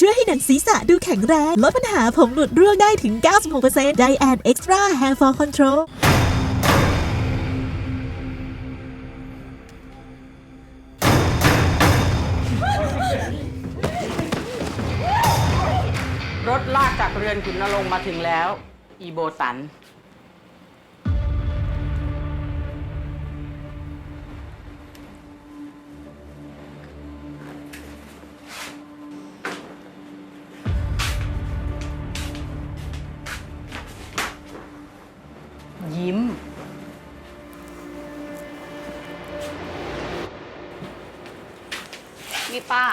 ช่วยให้หนังศีรษะดูแข็งแรง ลดปัญหาผมหลุดร่วงได้ถึง 96% Diane Extra Hair Fall Control รถลากจากเรือนขุนนรงค์มาถึงแล้ว อีโบตัน ยิ้ม นี่ป้า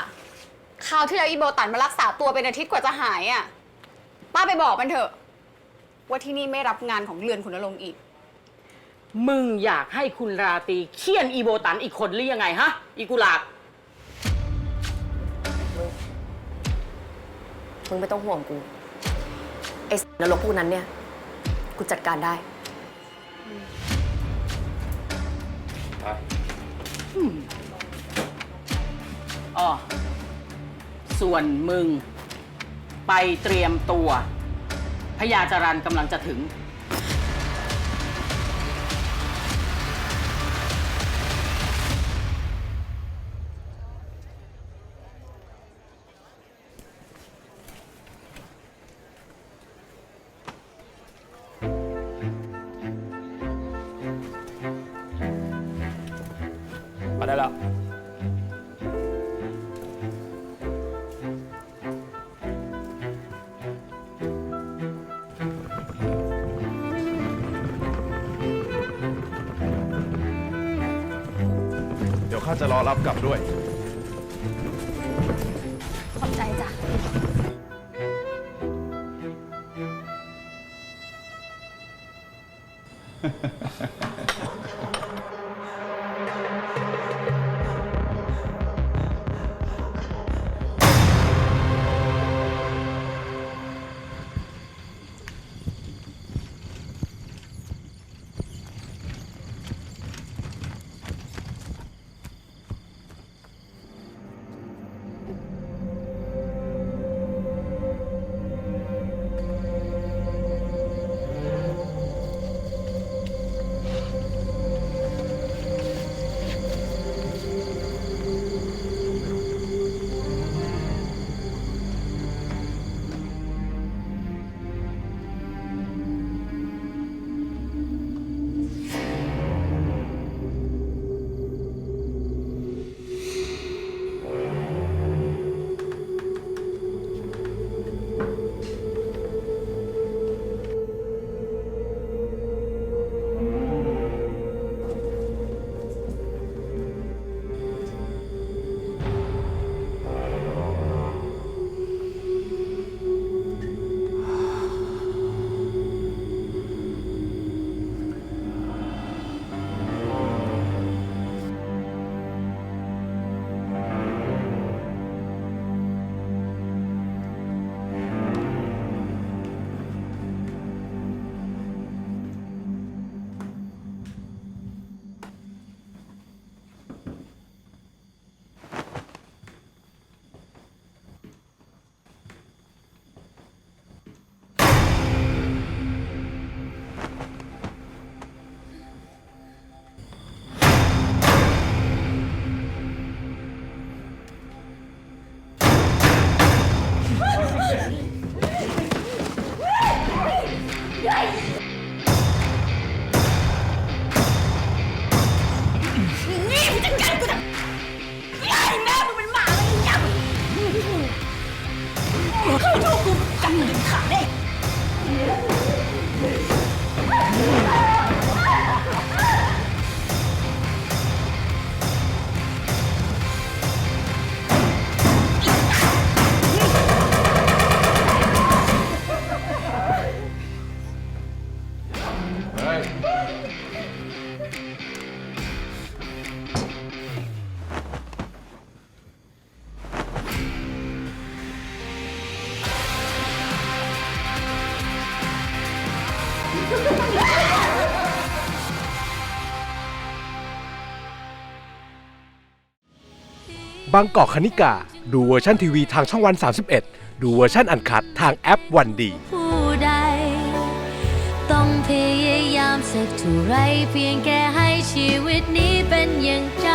คราวที่แล้วอีโบตันมารักษาตัวเป็นอาทิตย์กว่าจะหายอะ ป้าไปบอกมันเถอะ ว่าที่นี่ไม่รับงานของเรือนขุนนรงค์อีก มึงอยากให้คุณราตรีเคี่ยนอีโบตันอีกคนหรือยังไงฮะ อีกุหลาบ มึงไม่ต้องห่วงกู ไอ้ นรกพวกนั้นเนี่ย กูจัดการได้ อ๋อ ส่วนมึง ไปเตรียมตัว พญาจารันกำลังจะถึง มาได้แล้ว เดี๋ยวข้าจะรอรับกลับด้วย ขอบใจจ้ะ 愿意你不得干死他你爱你妈了个娘了你我就不干了 บางกอกคณิกา ดูเวอร์ชันทีวีทางช่องวัน 31 ดูเวอร์ชันอันคัดทางแอปวันดี ผู้ใด ต้องพยายามสักเท่าไรเพียงแค่ให้ชีวิตนี้เป็นอย่างใจ